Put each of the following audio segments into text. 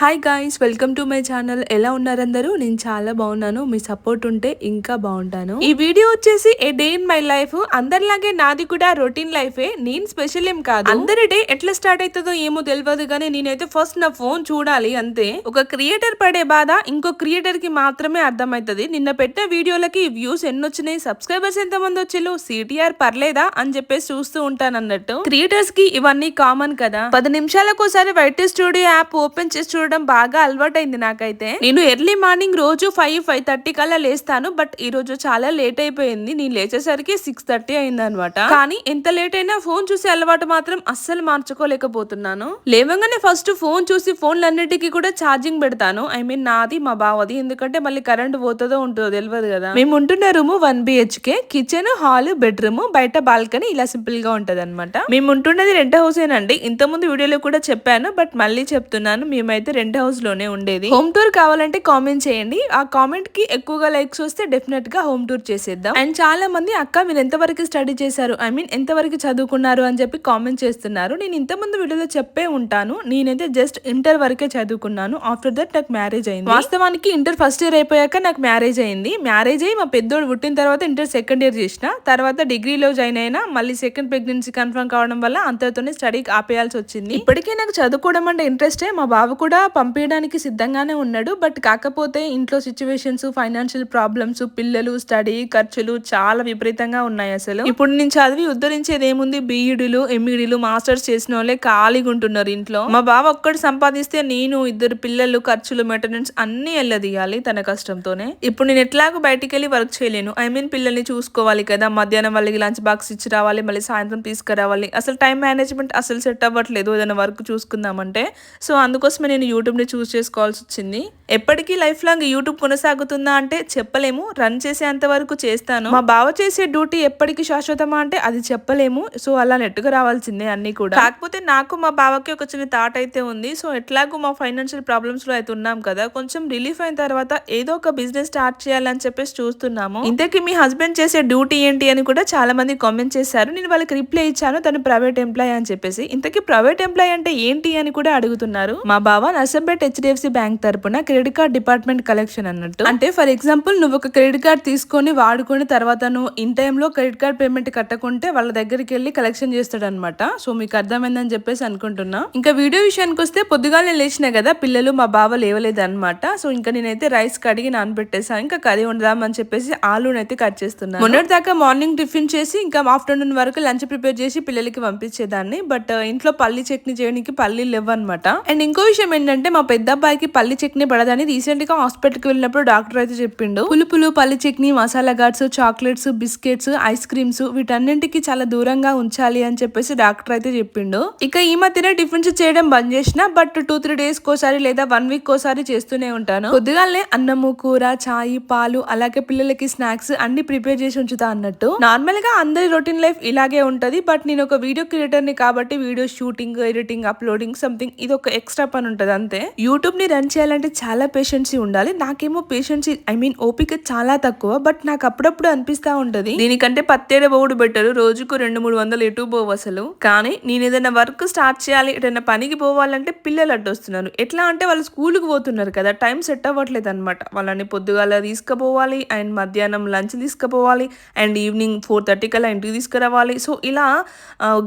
Hi guys welcome to my channel ఎలా ఉన్నారందరూ? నేను చాలా బాగున్నాను. మీ సపోర్ట్ ఉంటే ఇంకా బాగుంటాను. ఈ వీడియో వచ్చేసి a day in my life అందరిలాగే నాది కూడా రొటీన్ లైఫే నేను స్పెషల్ ఏం కాదు. అందరి డే ఎట్లా స్టార్ట్ అవుతుందో ఏమో తెలియదు కానీ నేనైతే ఫస్ట్ నా ఫోన్ చూడాలి అంతే. ఒక క్రియేటర్ పడే బాధ ఇంకో క్రియేటర్కి మాత్రమే అర్థమవుతుంది. నిన్న పెట్టిన వీడియోలకి వ్యూస్ ఎన్ని వచ్చినాయి సబ్స్క్రైబర్స్ ఎంత మంది వచ్చిల్లు సిటిఆర్ పర్లేదా అని చెప్పేసి చూస్తూ ఉంటాను అన్నట్టు క్రియేటర్స్కి ఇవన్నీ కామన్ కదా. పది నిమిషాలకు ఒకసారి వైట్ స్టూడియో యాప్ ఓపెన్ చేసి చూడడం బాగా అలవాటైంది నాకైతే. నేను ఎర్లీ మార్నింగ్ రోజు ఫైవ్ ఫైవ్ థర్టీ కల్లా లేస్తాను బట్ ఈ రోజు చాలా లేట్ అయిపోయింది. నేను లేచేసరికి సిక్స్ థర్టీ అయింది అనమాట కానీ ఎంత లేట్ అయినా ఫోన్ చూసే అలవాటు మాత్రం అస్సలు మార్చుకోలేకపోతున్నాను. లేవగానే ఫస్ట్ ఫోన్ చూసి ఫోన్లన్నిటికీ కూడా ఛార్జింగ్ పెడతాను. ఐ మీన్ నాది మా బావది. ఎందుకంటే మళ్ళీ కరెంట్ పోతుందో ఉంటుందో తెలియదు కదా. మేము ఉంటున్న room one BHK. Kitchen hall bedroom బయట బాల్కనీ ఇలా సింపుల్గా ఉంటది అనమాట మేము ఉంటున్నది రెంట్ హౌస్ ఏనండి ఇంత ముందు వీడియోలో కూడా చెప్పాను బట్ మళ్ళీ చెప్తున్నాను. మేమైతే రెంట్ హౌస్లోనే ఉండేది. హోమ్ టూర్ కావాలంటే కామెంట్ చేయండి. ఆ కామెంట్కి ఎక్కువగా లైక్స్ వస్తే డెఫినెట్గా హోమ్ టూర్ చేసేద్దాం. అండ్ చాలా మంది అక్క మీరు ఎంతవరకు స్టడీ చేశారు? ఐ మీన్ ఎంతవరకు చదువుకున్నారు? అని చెప్పి కామెంట్ చేస్తున్నారు. నేను ఇంత ముందు వీడియోలో చెప్పే ఉంటాను. నేనైతే జస్ట్ ఇంటర్ వరకే చదువుకున్నాను. ఆఫ్టర్ దట్ నాకు మ్యారేజ్ అయింది. వాస్తవానికి ఇంటర్ ఫస్ట్ ఇయర్ అయిపోయాక నాకు మ్యారేజ్ అయింది. మ్యారేజ్ అయ్యి మా పెద్దోడు పుట్టిన తర్వాత ఇంటర్ సెకండ్ ఇయర్ చేసిన. తర్వాత డిగ్రీలో జాయిన్ అయినా మళ్ళీ సెకండ్ ప్రెగ్నెన్సీ కన్ఫర్మ్ కావడం వల్ల అంతతోనే స్టడీ ఆపేయాల్సి వచ్చింది. ఇప్పటికీ నాకు చదువుకోవడం అంటే ఇంట్రెస్టే మా బాబు కూడా పంపించడానికి సిద్ధంగానే ఉన్నాడు. బట్ కాకపోతే ఇంట్లో సిచ్యువేషన్స్ ఫైనాన్షియల్ ప్రాబ్లమ్స్ పిల్లలు స్టడీ ఖర్చులు చాలా విపరీతంగా ఉన్నాయి అసలు. ఇప్పుడు నేను చదివి ఉద్ధరించేది ఏముంది? బీఈడీలు ఎంఈడీలు మాస్టర్స్ చేసిన వాళ్ళే ఖాళీగా ఉంటున్నారు ఇంట్లో. మా బావ ఒక్కడు సంపాదిస్తే నేను ఇద్దరు పిల్లలు ఖర్చులు మెయింటెనెన్స్ అన్ని వెళ్ళదీయాలి తన కష్టంతోనే. ఇప్పుడు నేను ఎట్లాగో బయటికి వెళ్ళి వర్క్ చేయలేను. ఐ మీన్ పిల్లల్ని చూసుకోవాలి కదా మధ్యాహ్నం వాళ్ళకి లంచ్ బాక్స్ ఇచ్చి రావాలి మళ్ళీ సాయంత్రం తీసుకురావాలి. అసలు టైం మేనేజ్మెంట్ అసలు సెట్ అవ్వట్లేదు. ఏదైనా వర్క్ చూసుకుందామంటే. సో అందుకోసమే నేను యూట్యూబ్ని చూస్ చేసుకోవాల్సి వచ్చింది. ఎప్పటికీ లైఫ్ లాంగ్ యూట్యూబ్ కొనసాగుతుందా అంటే చెప్పలేము. రన్ చేసేంత వరకు చేస్తాను. మా బావ చేసే డ్యూటీ ఎప్పటికీ శాశ్వతమా అంటే అది చెప్పలేము. సో అలా నెట్టుకు రావాల్సిందే అన్ని కూడా. కాకపోతే నాకు మా బావకి ఒక చిన్న థాట్ అయితే ఉంది. సో ఎట్లాగో మా ఫైనాన్షియల్ ప్రాబ్లమ్స్లో అయితే ఉన్నాం కదా. కొంచెం రిలీఫ్ అయిన తర్వాత ఏదో ఒక బిజినెస్ స్టార్ట్ చేయాలని చెప్పేసి చూస్తున్నాము. ఇంతకీ మీ హస్బెండ్ చేసే డ్యూటీ ఏంటి అని కూడా చాలా మంది కామెంట్ చేశారు. నేను వాళ్ళకి రిప్లై ఇచ్చాను. తను ప్రైవేట్ ఎంప్లాయ్ అని చెప్పేసి. ఇంతకీ ప్రైవేట్ ఎంప్లాయ్ అంటే ఏంటి అని కూడా అడుగుతున్నారు. మా బావ నర్సంపేట్ హెచ్డిఎఫ్సి బ్యాంక్ తరపున క్రెడిట్ కార్డ్ డిపార్ట్మెంట్ కలెక్షన్ అన్నట్టు. అంటే ఫర్ ఎగ్జాంపుల్ నువ్వు ఒక క్రెడిట్ కార్డ్ తీసుకొని వాడుకొని తర్వాత నువ్వు ఇన్ టైంలో క్రెడిట్ కార్డ్ పేమెంట్ కట్టకుంటే వాళ్ళ దగ్గరికి వెళ్ళి కలెక్షన్ చేస్తాడు అనమాట సో మీకు అర్థమైందని చెప్పేసి అనుకుంటున్నా. ఇంకా వీడియో విషయానికి వస్తే పొద్దుగానే లేచినా కదా పిల్లలు మా బావ లేవలేదు అనమాట సో ఇంకా నేనైతే రైస్ కడిగి నానబెట్టేసాను ఇంకా కర్రీ వండదామని చెప్పేసి ఆలూనైతే కట్ చేస్తున్నాను. మొన్నటి దాకా మార్నింగ్ టిఫిన్ చేసి ఇంకా ఆఫ్టర్నూన్ వరకు లంచ్ ప్రిపేర్ చేసి పిల్లలకి పంపించేదాన్ని. బట్ ఇంట్లో పల్లి చట్నీ చేయడానికి పల్లీలు లేవన్నమాట. అండ్ ఇంకో విషయం ఏంటంటే మా పెద్ద అబ్బాయికి పల్లి చట్నీ పడదని రీసెంట్గా హాస్పిటల్కి వెళ్ళినప్పుడు డాక్టర్ అయితే చెప్పిండు. పులుపులు పల్లి చట్నీ మసాలా గాడ్స్ చాక్లెట్స్ బిస్కెట్స్ ఐస్ క్రీమ్స్ వీటన్నింటికి చాలా దూరంగా ఉంచాలి అని చెప్పేసి డాక్టర్ అయితే చెప్పిండు. ఇక ఈ మధ్యనే టిఫిన్స్ చేయడం బంద్ చేసిన బట్ టూ త్రీ డేస్ కోసారి లేదా వన్ వీక్ కోసారి చేస్తూనే ఉంటాను. కొద్దిగానే అన్నము కూర చాయ్ పాలు అలాగే పిల్లలకి స్నాక్స్ అన్ని ప్రిపేర్ చేసి ఉంచుతా అన్నట్టు. నార్మల్గా అందరి రొటీన్ లైఫ్ ఇలాగే ఉంటది బట్ నేను ఒక వీడియో క్రియేటర్ని కాబట్టి video shooting editing uploading something ఇది ఒక ఎక్స్ట్రా పని ఉంటది అంతే. యూట్యూబ్ని రన్ చేయాలంటే చాలా పేషెన్సీ ఉండాలి. నాకేమో పేషెన్సీ ఐ మీన్ ఓపిక చాలా తక్కువ బట్ నాకు అప్పుడప్పుడు అనిపిస్తా ఉంటది. దీనికంటే పత్తేడ బోడు బెటర్ రోజుకు రెండు మూడు వందలు ఎటు పోవు అసలు. కానీ నేను ఏదైనా వర్క్ స్టార్ట్ చేయాలి ఏదైనా పనికి పోవాలంటే పిల్లలు అడ్డొస్తున్నారు. ఎట్లా అంటే వాళ్ళు స్కూల్కి పోతున్నారు కదా టైం సెట్ అవ్వట్లేదు అనమాట వాళ్ళని పొద్దుగాల తీసుకుపోవాలి అండ్ మధ్యాహ్నం లంచ్ తీసుకుపోవాలి అండ్ ఈవినింగ్ ఫోర్ థర్టీ కల్లా ఇంటికి తీసుకురావాలి. సో ఇలా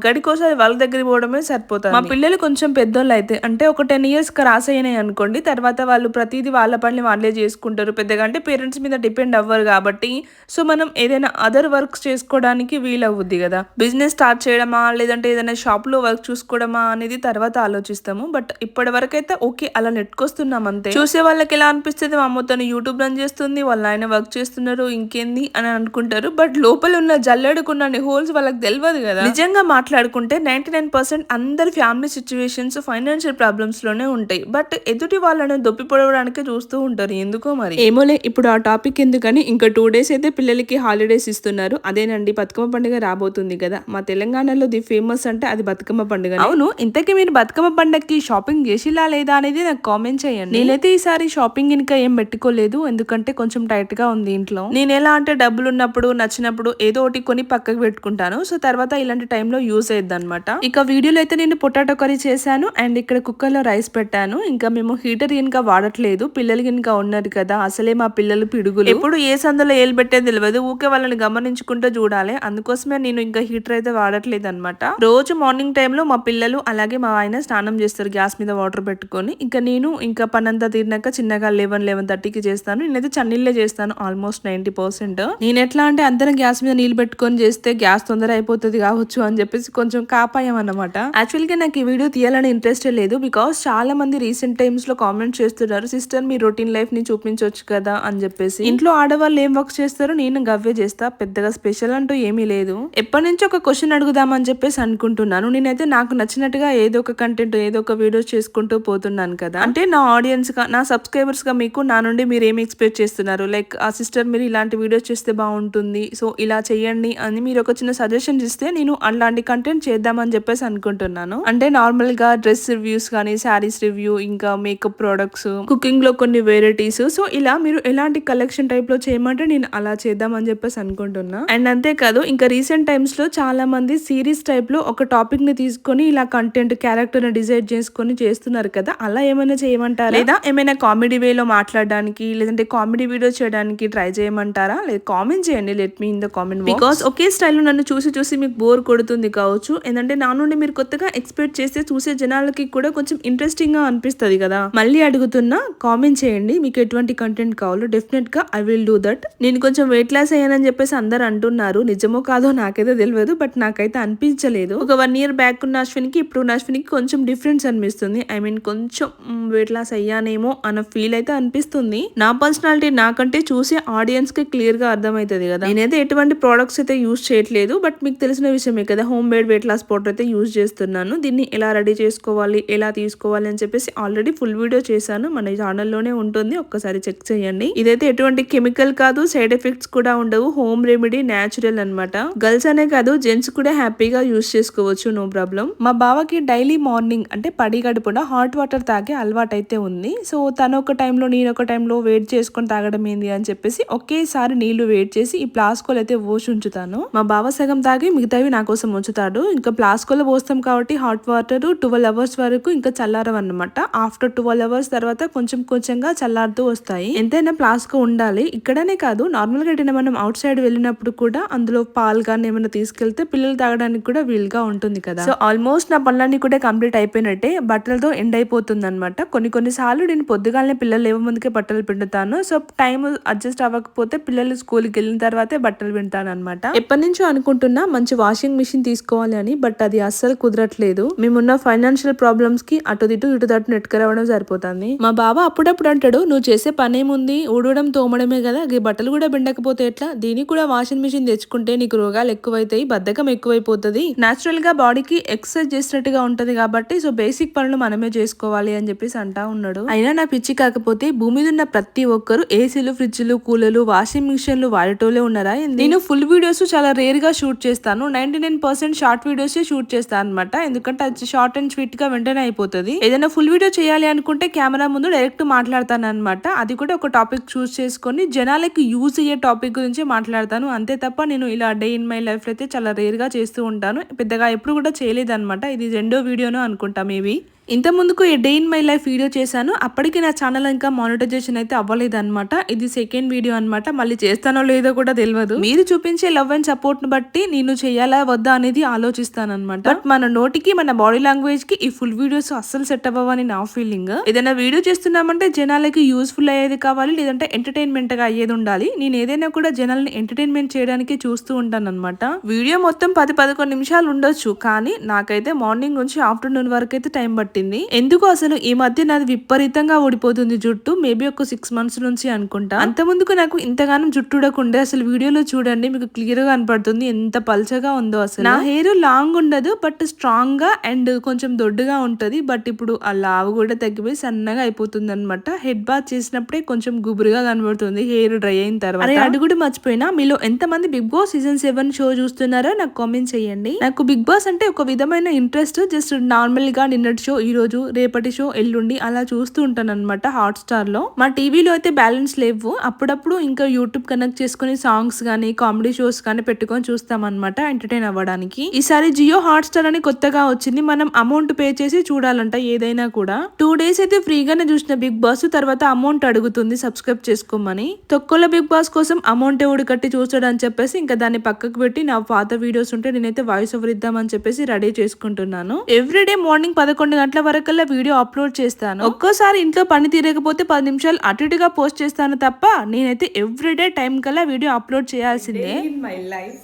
గడికోసారి వాళ్ళ దగ్గర పోవడమే సరిపోతుంది. మా పిల్లలు కొంచెం పెద్దోళ్ళు అయితే అంటే ఒక టెన్ ఇయర్స్ క్రాస్ అనుకోండి. తర్వాత వాళ్ళు ప్రతిదీ వాళ్ళ పని వాళ్ళే చేసుకుంటారు. పెద్దగా అంటే పేరెంట్స్ మీద డిపెండ్ అవ్వరు కాబట్టి. సో మనం ఏదైనా అదర్ వర్క్స్ చేసుకోవడానికి వీలవుద్ది కదా. బిజినెస్ స్టార్ట్ చేయడమా? లేదంటే ఏదైనా షాప్లో వర్క్ చూసుకోవడమా? అనేది తర్వాత ఆలోచిస్తాము. బట్ ఇప్పటి వరకు అయితే ఓకే అలా నెట్టుకొస్తున్నాం అంతే. చూసే వాళ్ళకి ఎలా అనిపిస్తుంది? మా అమ్మ తను యూట్యూబ్ రన్ చేస్తుంది. వాళ్ళ ఆయన వర్క్ చేస్తున్నారు. ఇంకేంది అని అనుకుంటారు. బట్ లోపల ఉన్న జల్లెడుకున్న హోల్స్ వాళ్ళకి తెలియదు కదా. నిజంగా మాట్లాడుకుంటే నైన్టీ నైన్ పర్సెంట్ అందరి ఫ్యామిలీ సిచ్యువేషన్స్ ఫైనాన్షియల్ ప్రాబ్లమ్స్లోనే ఉంటాయి. బట్ ఎదుటి వాళ్ళని దొప్పి పొడవడానికి చూస్తూ ఉంటారు. ఎందుకో మరి? ఏమోలే ఇప్పుడు ఆ టాపిక్ ఎందుకని ఇంకా టూ డేస్ అయితే పిల్లలకి హాలిడేస్ ఇస్తున్నారు. అదేనండి బతుకమ్మ పండుగ రాబోతుంది కదా. మా తెలంగాణలో ది ఫేమస్ అంటే అది బతుకమ్మ పండుగ అవును ఇంతకీ మీరు బతుకమ్మ పండుగకి షాపింగ్ చేసిలా లేదా అనేది నాకు కామెంట్ చేయండి. నేనైతే ఈసారి షాపింగ్ ఇంకా ఏం పెట్టుకోలేదు. ఎందుకంటే కొంచెం టైట్గా ఉంది ఇంట్లో. నేను ఎలా అంటే డబ్బులు ఉన్నప్పుడు నచ్చినప్పుడు ఏదో ఒకటి కొని పక్కకు పెట్టుకుంటాను. సో తర్వాత ఇలాంటి టైంలో యూస్ అయ్యద్ది అనమాట ఇక వీడియోలో అయితే నేను పొటాటో కర్రీ చేశాను. అండ్ ఇక్కడ కుక్కర్లో రైస్ పెట్టాను. పెట్టాను ఇంకా మేము హీటర్ కనుక వాడట్లేదు. పిల్లలు ఇంకా ఉన్నారు కదా అసలే మా పిల్లలు పిడుగులు. ఎప్పుడు ఏ సందులో ఏలు పెట్టేది తెలియదు ఊకే వాళ్ళని గమనించుకుంటూ చూడాలి. అందుకోసమే నేను ఇంకా హీటర్ అయితే వాడట్లేదు అనమాట రోజు మార్నింగ్ టైంలో మా పిల్లలు అలాగే మా ఆయన స్నానం చేస్తారు గ్యాస్ మీద వాటర్ పెట్టుకొని. ఇంకా నేను ఇంకా పనంతా తీరినాక చిన్నగా లెవెన్ లెవెన్ థర్టీకి చేస్తాను. నేనైతే చన్నీళ్ళే చేస్తాను ఆల్మోస్ట్ నైన్టీ పర్సెంట్. నేను ఎట్లా అంటే అందరం గ్యాస్ మీద నీళ్ళు పెట్టుకొని చేస్తే గ్యాస్ తొందర అయిపోతుంది కావచ్చు అని చెప్పేసి కొంచెం కాపాయం అన్నమాట. యాక్చువల్గా నాకు ఈ వీడియో తీయాలని ఇంట్రెస్ట్ లేదు. బికాస్ చాలా మంది రీసెంట్ టైమ్స్లో కామెంట్ చేస్తున్నారు సిస్టర్ మీ రొటీన్ లైఫ్ని చూపించవచ్చు కదా అని చెప్పేసి. ఇంట్లో ఆడవాళ్ళు ఏం వర్క్ చేస్తారో నేను గవ్వే చేస్తా పెద్దగా స్పెషల్ అంటూ ఏమీ లేదు. ఎప్పటి నుంచి ఒక క్వశ్చన్ అడుగుదామని చెప్పేసి అనుకుంటున్నాను. నేనైతే నాకు నచ్చినట్టుగా ఏదో ఒక కంటెంట్ ఏదో ఒక వీడియోస్ చేసుకుంటూ పోతున్నాను కదా. అంటే నా ఆడియన్స్గా నా సబ్స్క్రైబర్స్గా మీకు నా నుండి మీరు ఏమి ఎక్స్పెక్ట్ చేస్తున్నారు? లైక్ ఆ సిస్టర్ మీరు ఇలాంటి వీడియోస్ చేస్తే బాగుంటుంది సో ఇలా చేయండి అని మీరు ఒక చిన్న సజెషన్ ఇస్తే నేను అలాంటి కంటెంట్ చేద్దామని చెప్పేసి అనుకుంటున్నాను. అంటే నార్మల్గా డ్రెస్ రివ్యూస్ కానీ శారీస్ రివ్యూ ఇంకా మేకప్ ప్రొడక్ట్స్ కుకింగ్లో కొన్ని వెరైటీస్ సో ఇలా మీరు ఎలాంటి కలెక్షన్ టైప్లో చేయమంటే నేను అలా చేద్దామని చెప్పేసి అనుకుంటున్నా. అండ్ అంతేకాదు ఇంకా రీసెంట్ టైమ్స్లో చాలా మంది సిరీస్ టైప్లో ఒక టాపిక్ని తీసుకొని ఇలా కంటెంట్ క్యారెక్టర్ని చేసుకొని చేస్తున్నారు కదా అలా ఏమైనా చేయమంటారా? లేదా ఏమైనా కామెడీ వేలో మాట్లాడడానికి లేదంటే కామెడీ వీడియో చేయడానికి ట్రై చేయమంటారా? లేదా కామెంట్ చేయండి let me in the comment because ఒకే స్టైల్లో నన్ను చూసి చూసి మీకు బోర్ కొడుతుంది కావచ్చు. ఏంటంటే నా నుండి మీరు కొత్తగా ఎక్స్పెక్ట్ చేస్తే చూసే జనాలకి కూడా కొంచెం ఇంట్రెస్టింగ్గా అనిపిస్తుంది కదా. మళ్ళీ అడుగుతున్నా కామెంట్ చేయండి. మీకు ఎటువంటి కంటెంట్ కావాలో డెఫినెట్గా ఐ విల్ డూ దట్ నేను కొంచెం వెయిట్ లాస్ అయ్యానని చెప్పేసి అందరు అంటున్నారు. నిజమో కాదో నాకైతే తెలియదు బట్ నాకైతే అనిపించలేదు. ఒక వన్ ఇయర్ బ్యాక్ ఉన్న అశ్విన్కి ఇప్పుడు ఉన్న అశ్విన్కి కొంచెం డిఫరెన్స్ అనిపిస్తుంది. ఐ మీన్ కొంచెం వెయిట్ లాస్ అయ్యానేమో అన్న ఫీల్ అయితే అనిపిస్తుంది. నా పర్సనాలిటీ నాకంటే చూసే ఆడియన్స్కి క్లియర్గా అర్థమవుతుంది కదా. నేనైతే ఎటువంటి ప్రోడక్ట్స్ అయితే యూజ్ చేయట్లేదు బట్ మీకు తెలిసిన విషయమే కదా. Home made weight loss powder అయితే యూజ్ చేస్తున్నాను. దీన్ని ఎలా రెడీ చేసుకోవాలి ఎలా తీసుకోవాలి అని చెప్పేసి ఆల్రెడీ ఫుల్ వీడియో చేశాను. మన ఛానల్లోనే ఉంటుంది. ఒక్కసారి చెక్ చేయండి. ఇదైతే ఎటువంటి కెమికల్ కాదు సైడ్ ఎఫెక్ట్స్ కూడా ఉండవు. హోమ్ రెమెడీ న్యాచురల్ అన్నమాట. గర్ల్స్ అనే కాదు జెంట్స్ కూడా హ్యాపీగా యూజ్ చేసుకోవచ్చు. No problem. మా బావకి డైలీ మార్నింగ్ అంటే పడి గడుపున హాట్ వాటర్ తాగే అలవాటు అయితే ఉంది. సో తను ఒక టైంలో నేను ఒక టైంలో వెయిట్ చేసుకొని తాగడం ఏంది అని చెప్పేసి ఒకేసారి నీళ్ళు వెయిట్ చేసి ఈ ప్లాస్కోలు అయితే పోసి ఉంచుతాను. మా బావ సగం తాగి మిగతావి నా కోసం ఉంచుతాడు. ఇంకా ప్లాస్కోలో పోస్తాం కాబట్టి హాట్ వాటర్ ట్వెల్వ్ అవర్స్ వరకు ఇంకా చల్లారవన్నమాట. అనమాట ఆఫ్టర్ ట్వెల్వ్ అవర్స్ తర్వాత కొంచెం కొంచెంగా చల్లారుతూ వస్తాయి. ఎంతైనా ప్లాస్క్ ఉండాలి. ఇక్కడనే కాదు నార్మల్గా ఎటైనా మనం అవుట్ సైడ్ వెళ్ళినప్పుడు కూడా అందులో పాలు కానీ ఏమైనా తీసుకెళ్తే పిల్లలు తాగడానికి కూడా వీలుగా ఉంటుంది కదా. సో ఆల్మోస్ట్ నా పనులన్నీ కూడా కంప్లీట్ అయిపోయినట్టే. బట్టలతో ఎండ్ అయిపోతుంది అనమాట కొన్ని కొన్ని సార్లు నేను పొద్దుగాలనే పిల్లలు లేవముందుకే బట్టలు పిండుతాను. సో టైం అడ్జస్ట్ అవ్వకపోతే పిల్లలు స్కూల్కి వెళ్ళిన తర్వాతే బట్టలు పిండుతాను అనమాట ఎప్పటి నుంచో అనుకుంటున్నా మంచి వాషింగ్ మిషన్ తీసుకోవాలి అని బట్ అది అస్సలు కుదరట్లేదు. మేమున్న ఫైనాన్షియల్ ప్రాబ్లమ్స్కి అటు ఇటు ఇటు తట్టు నెట్టుకురావడం సరిపోతుంది. మా బావ అప్పుడప్పుడు అంటాడు నువ్వు చేసే పనేముంది? ఊడవడం తోమడమే కదా? ఈ బట్టలు కూడా పిండకపోతే ఎట్లా? దీనికి కూడా వాషింగ్ మిషన్ తెచ్చుకుంటే నీకు రోగాలు ఎక్కువైతాయి బద్ధకం ఎక్కువైపోతుంది. నాచురల్గా బాడీకి ఎక్సర్సైజ్ చేసినట్టుగా ఉంటది కాబట్టి సో బేసిక్ పనులు మనమే చేసుకోవాలి అని చెప్పేసి అంటా ఉన్నాడు. అయినా నా పిచ్చి కాకపోతే భూమి మీద ఉన్న ప్రతి ఒక్కరు ఏసీలు ఫ్రిడ్జ్లు కూలర్లు వాషింగ్ మిషన్లు వాడేటోలే ఉన్నారా నేను ఫుల్ వీడియోస్ చాలా రేర్గా షూట్ చేస్తాను. Ninety nine percent short videos shoot చేస్తాను అనమాట ఎందుకంటే అది షార్ట్ అండ్ స్వీట్గా వెంటనే అయిపోతుంది. ఏదైనా ఫుల్ ఫుల్ వీడియో చేయాలి అనుకుంటే కెమెరా ముందు డైరెక్ట్ మాట్లాడతాను అనమాట అది కూడా ఒక టాపిక్ చూస్ చేసుకొని జనాలకి యూజ్ అయ్యే టాపిక్ గురించి మాట్లాడతాను. అంతే తప్ప నేను ఇలా డే ఇన్ మై లైఫ్ అయితే చాలా రేర్గా చేస్తూ ఉంటాను. పెద్దగా ఎప్పుడు కూడా చేయలేదు అనమాట ఇది రెండో వీడియోను అనుకుంటా మేబీ ఇంత ముందుకు a day in my life video చేశాను. అప్పటికి నా ఛానల్ ఇంకా మానిటైజేషన్ అయితే అవ్వలేదు అనమాట ఇది సెకండ్ వీడియో అన్నమాట. మళ్ళీ చేస్తానో లేదో కూడా తెలియదు మీరు చూపించే లవ్ అండ్ సపోర్ట్ బట్టి నేను చేయాలా వద్దా అనేది ఆలోచిస్తాను అనమాట బట్ మన నోటికి మన బాడీ లాంగ్వేజ్కి ఈ ఫుల్ వీడియోస్ అస్సలు సెట్ అవ్వని నా ఫీలింగ్ ఏదైనా వీడియో చేస్తున్నామంటే జనాలకి యూస్ఫుల్ అయ్యేది కావాలి లేదంటే ఎంటర్టైన్మెంట్గా అయ్యేది ఉండాలి. నేను ఏదైనా కూడా జనాల్ని ఎంటర్టైన్మెంట్ చేయడానికి చూస్తూ ఉంటాను అనమాట వీడియో మొత్తం పది పదకొండు నిమిషాలు ఉండొచ్చు. కానీ నాకైతే మార్నింగ్ నుంచి ఆఫ్టర్నూన్ వరకు అయితే టైం పట్టింది. ఎందుకు అసలు ఈ మధ్య నాది విపరీతంగా ఊడిపోతుంది జుట్టు. మేబీ ఒక సిక్స్ మంత్స్ నుంచి అనుకుంటా. అంత ముందుకు నాకు ఇంతగానం జుట్టు ఉడకుండే అసలు వీడియోలో చూడండి మీకు క్లియర్గా కనపడుతుంది ఎంత పల్చగా ఉందో అసలు. నా హెయిర్ లాంగ్ ఉండదు బట్ స్ట్రాంగ్గా అండ్ కొంచెం దొడ్డుగా ఉంటది. బట్ ఇప్పుడు ఆ లావు కూడా తగ్గిపోయి సన్నగా అయిపోతుంది అనమాట హెడ్ బాత్ చేసినప్పుడే కొంచెం గుబురుగా కనబడుతుంది హెయిర్ డ్రై అయిన తర్వాత. అరే అది కూడా మర్చిపోయినా. మీలో ఎంత మంది Bigg Boss season seven show చూస్తున్నారో నాకు కామెంట్ చేయండి. నాకు బిగ్ బాస్ అంటే ఒక విధమైన ఇంట్రెస్ట్ జస్ట్ నార్మల్గా నిన్నటి షో ఈ ఈ రోజు రేపటి షో ఎల్లుండి అలా చూస్తూ ఉంటాను అనమాట హాట్ స్టార్లో మా టీవీలో అయితే బ్యాలెన్స్ లేవు. అప్పుడప్పుడు ఇంకా యూట్యూబ్ కనెక్ట్ చేసుకుని సాంగ్స్ కానీ కామెడీ షోస్ కానీ పెట్టుకొని చూస్తామన్నమాట ఎంటర్టైన్ అవ్వడానికి. ఈసారి జియో హాట్ స్టార్ అని కొత్తగా వచ్చింది. మనం అమౌంట్ పే చేసి చూడాలంట ఏదైనా కూడా. టూ డేస్ అయితే ఫ్రీగానే చూసిన బిగ్ బాస్ తర్వాత అమౌంట్ అడుగుతుంది. సబ్స్క్రైబ్ చేసుకోమని. తొక్కుల బిగ్ బాస్ కోసం అమౌంట్ ఎవడు కట్టి చూస్తాడని చెప్పేసి ఇంకా దాన్ని పక్కకు పెట్టి నా పాత వీడియోస్ ఉంటే నేనైతే వాయిస్ ఓవర్ ఇద్దామని చెప్పేసి రెడీ చేసుకుంటున్నాను. ఎవ్రీడే మార్నింగ్ పదకొండు గంటల వరకల్లా వీడియో అప్లోడ్ చేస్తాను. ఒక్కోసారి ఇంట్లో పని తీరకపోతే పది నిమిషాలు అటు ఇటుగా పోస్ట్ చేస్తాను తప్ప నేనైతే ఎవ్రీడే టైం కల్లా వీడియో అప్లోడ్ చేయాల్సిందే. ఇన్ మై లైఫ్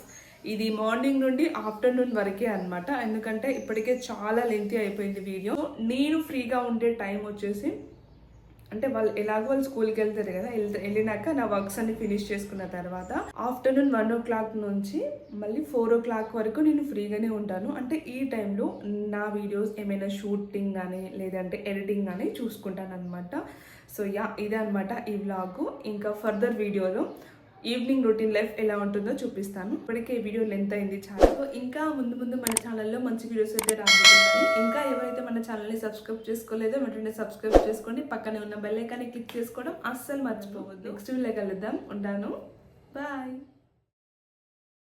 ఇది మార్నింగ్ నుండి ఆఫ్టర్నూన్ వరకే అన్నమాట. ఎందుకంటే ఇప్పటికే చాలా లెంతీ అయిపోయింది వీడియో. నేను ఫ్రీగా ఉండే టైం వచ్చేసి అంటే వాళ్ళు ఎలాగో వాళ్ళు స్కూల్కి వెళ్తారు కదా వెళ్ళినాక నా వర్క్స్ అన్ని ఫినిష్ చేసుకున్న తర్వాత ఆఫ్టర్నూన్ వన్ ఓ క్లాక్ నుంచి మళ్ళీ ఫోర్ ఓ క్లాక్ వరకు నేను ఫ్రీగానే ఉంటాను. అంటే ఈ టైంలో నా వీడియోస్ ఏమైనా షూటింగ్ కానీ లేదంటే ఎడిటింగ్ కానీ చూసుకుంటాను అనమాట సో యా ఇదే అనమాట ఈ వ్లాగ్ ఇంకా ఫర్దర్ వీడియోలో ఈవినింగ్ రొటీన్ లైఫ్ ఎలా ఉంటుందో చూపిస్తాను. ఇప్పటికే ఈ వీడియో లెంత్ అయింది చాలా. సో ఇంకా ముందు ముందు మన ఛానల్లో మంచి వీడియోస్ అయితే రాబోతున్నాయి. ఇంకా ఎవరైతే మన ఛానల్ని సబ్స్క్రైబ్ చేసుకోలేదో వెంటనే సబ్స్క్రైబ్ చేసుకోండి. పక్కనే ఉన్న బెల్ ఐకాన్ని క్లిక్ చేసుకోవడం అస్సలు మర్చిపోవద్దు. నెక్స్ట్ వీడియో కలుద్దాం. ఉంటాను. బాయ్